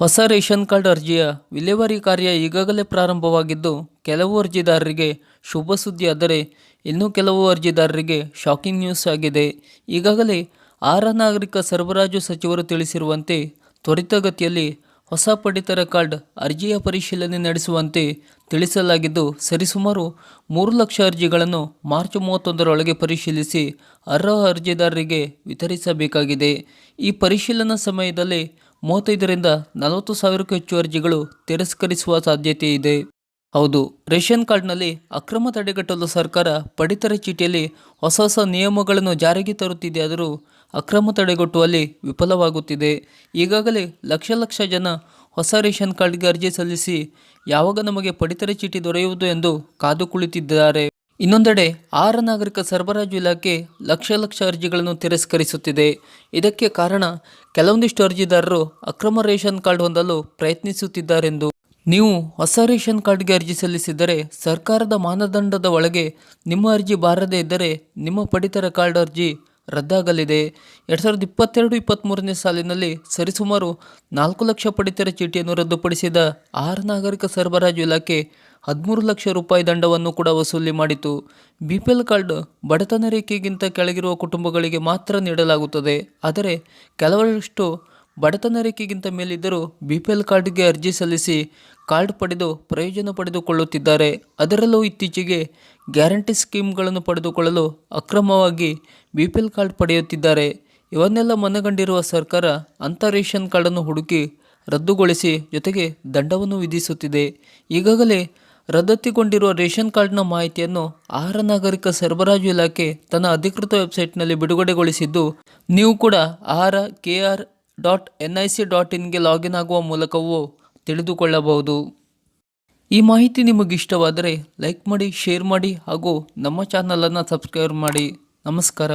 ಹೊಸ ration card ಅರ್ಜಿಯ ವಿಲೇವಾರಿ ಕಾರ್ಯ ಈಗಾಗಲೇ ಪ್ರಾರಂಭವಾಗಿದ್ದು, ಕೆಲವು ಅರ್ಜಿದಾರರಿಗೆ ಶುಭ ಸುದ್ದಿ ಆದರೆ ಇನ್ನು ಕೆಲವು ಅರ್ಜಿದಾರರಿಗೆ ಶಾಕಿಂಗ್ ನ್ಯೂಸ್ ಆಗಿದೆ. ಈಗಾಗಲೇ ಆರ ನಾಗರಿಕ ಸರಬರಾಜು ಸಚಿವರು ತಿಳಿಸಿರುವಂತೆ ತ್ವರಿತಗತಿಯಲ್ಲಿ ಹೊಸ ಪಡಿತರ ಕಾರ್ಡ್ ಅರ್ಜಿಯ ಪರಿಶೀಲನೆ ನಡೆಸುವಂತೆ ತಿಳಿಸಲಾಗಿದ್ದು, ಸರಿಸುಮಾರು ಮೂರು ಲಕ್ಷ ಅರ್ಜಿಗಳನ್ನು ಮಾರ್ಚ್ ಮೂವತ್ತೊಂದರೊಳಗೆ ಪರಿಶೀಲಿಸಿ ಅರ್ಹ ಅರ್ಜಿದಾರರಿಗೆ ವಿತರಿಸಬೇಕಾಗಿದೆ. ಈ ಪರಿಶೀಲನಾ ಸಮಯದಲ್ಲಿ ಮೂವತ್ತೈದರಿಂದ ನಲವತ್ತು ಸಾವಿರಕ್ಕೂ ಹೆಚ್ಚು ಅರ್ಜಿಗಳು ತಿರಸ್ಕರಿಸುವ ಸಾಧ್ಯತೆ ಇದೆ. ಹೌದು, ರೇಷನ್ ಕಾರ್ಡ್ನಲ್ಲಿ ಅಕ್ರಮ ತಡೆಗಟ್ಟಲು ಸರ್ಕಾರ ಪಡಿತರ ಚೀಟಿಯಲ್ಲಿ ಹೊಸ ಹೊಸ ನಿಯಮಗಳನ್ನು ಜಾರಿಗೆ ತರುತ್ತಿದೆಯಾದರೂ ಅಕ್ರಮ ತಡೆಗಟ್ಟುವಲ್ಲಿ ವಿಫಲವಾಗುತ್ತಿದೆ. ಈಗಾಗಲೇ ಲಕ್ಷ ಲಕ್ಷ ಜನ ಹೊಸ ರೇಷನ್ ಕಾರ್ಡ್ಗೆ ಅರ್ಜಿ ಸಲ್ಲಿಸಿ ಯಾವಾಗ ನಮಗೆ ಪಡಿತರ ಚೀಟಿ ದೊರೆಯುವುದು ಎಂದು ಕಾದು ಕುಳಿತಿದ್ದಾರೆ. ಇನ್ನೊಂದೆಡೆ ಆಹಾರ ನಾಗರಿಕ ಸರಬರಾಜು ಇಲಾಖೆ ಲಕ್ಷ ಲಕ್ಷ ಅರ್ಜಿಗಳನ್ನು ತಿರಸ್ಕರಿಸುತ್ತಿದೆ. ಇದಕ್ಕೆ ಕಾರಣ ಕೆಲವೊಂದಿಷ್ಟು ಅರ್ಜಿದಾರರು ಅಕ್ರಮ ರೇಷನ್ ಕಾರ್ಡ್ ಹೊಂದಲು ಪ್ರಯತ್ನಿಸುತ್ತಿದ್ದಾರೆಂದು. ನೀವು ಹೊಸ ರೇಷನ್ ಕಾರ್ಡ್ಗೆ ಅರ್ಜಿ ಸಲ್ಲಿಸಿದರೆ ಸರ್ಕಾರದ ಮಾನದಂಡದ ಒಳಗೆ ನಿಮ್ಮ ಅರ್ಜಿ ಬಾರದೇ ಇದ್ದರೆ ನಿಮ್ಮ ಪಡಿತರ ಕಾರ್ಡ್ ಅರ್ಜಿ ರದ್ದಾಗಲಿದೆ. ಎರಡು ಸಾವಿರದ ಇಪ್ಪತ್ತೆರಡು ಇಪ್ಪತ್ತ್ಮೂರನೇ ಸಾಲಿನಲ್ಲಿ ಸರಿಸುಮಾರು ನಾಲ್ಕು ಲಕ್ಷ ಪಡಿತರ ಚೀಟಿಯನ್ನು ರದ್ದುಪಡಿಸಿದ ಆಹಾರ ನಾಗರಿಕ ಸರಬರಾಜು ಇಲಾಖೆ ಹದಿಮೂರು ಲಕ್ಷ ರೂಪಾಯಿ ದಂಡವನ್ನು ಕೂಡ ವಸೂಲಿ ಮಾಡಿತು. ಬಿ ಪಿ ಎಲ್ ಕಾರ್ಡ್ ಬಡತನ ರೇಖೆಗಿಂತ ಕೆಳಗಿರುವ ಕುಟುಂಬಗಳಿಗೆ ಮಾತ್ರ ನೀಡಲಾಗುತ್ತದೆ. ಆದರೆ ಕೆಲವರಷ್ಟು ಬಡತನ ರೇಖೆಗಿಂತ ಮೇಲಿದ್ದರೂ ಬಿ ಪಿ ಎಲ್ ಕಾರ್ಡ್ಗೆ ಅರ್ಜಿ ಸಲ್ಲಿಸಿ ಕಾರ್ಡ್ ಪಡೆದು ಪ್ರಯೋಜನ ಪಡೆದುಕೊಳ್ಳುತ್ತಿದ್ದಾರೆ. ಅದರಲ್ಲೂ ಇತ್ತೀಚೆಗೆ ಗ್ಯಾರಂಟಿ ಸ್ಕೀಮ್ಗಳನ್ನು ಪಡೆದುಕೊಳ್ಳಲು ಅಕ್ರಮವಾಗಿ ಬಿ ಪಿ ಎಲ್ ಕಾರ್ಡ್ ಪಡೆಯುತ್ತಿದ್ದಾರೆ. ಇವನ್ನೆಲ್ಲ ಮನಗಂಡಿರುವ ಸರ್ಕಾರ ಅಂಥ ರೇಷನ್ ಕಾರ್ಡನ್ನು ಹುಡುಕಿ ರದ್ದುಗೊಳಿಸಿ ಜೊತೆಗೆ ದಂಡವನ್ನು ವಿಧಿಸುತ್ತಿದೆ. ಈಗಾಗಲೇ ರದ್ದತಿಗೊಂಡಿರುವ ರೇಷನ್ ಕಾರ್ಡ್ನ ಮಾಹಿತಿಯನ್ನು ಆಹಾರ ನಾಗರಿಕ ಸರಬರಾಜು ಇಲಾಖೆ ತನ್ನ ಅಧಿಕೃತ ವೆಬ್ಸೈಟ್ನಲ್ಲಿ ಬಿಡುಗಡೆಗೊಳಿಸಿದ್ದು, ನೀವು ಕೂಡ ಆಹಾರ K R dot N I C dot ಇನ್ಗೆ login ಆಗುವ ಮೂಲಕವೂ ತಿಳಿದುಕೊಳ್ಳಬಹುದು. ಈ ಮಾಹಿತಿ ನಿಮಗಿಷ್ಟವಾದರೆ ಲೈಕ್ ಮಾಡಿ, ಶೇರ್ ಮಾಡಿ ಹಾಗೂ ನಮ್ಮ ಚಾನಲನ್ನು ಸಬ್ಸ್ಕ್ರೈಬ್ ಮಾಡಿ. ನಮಸ್ಕಾರ.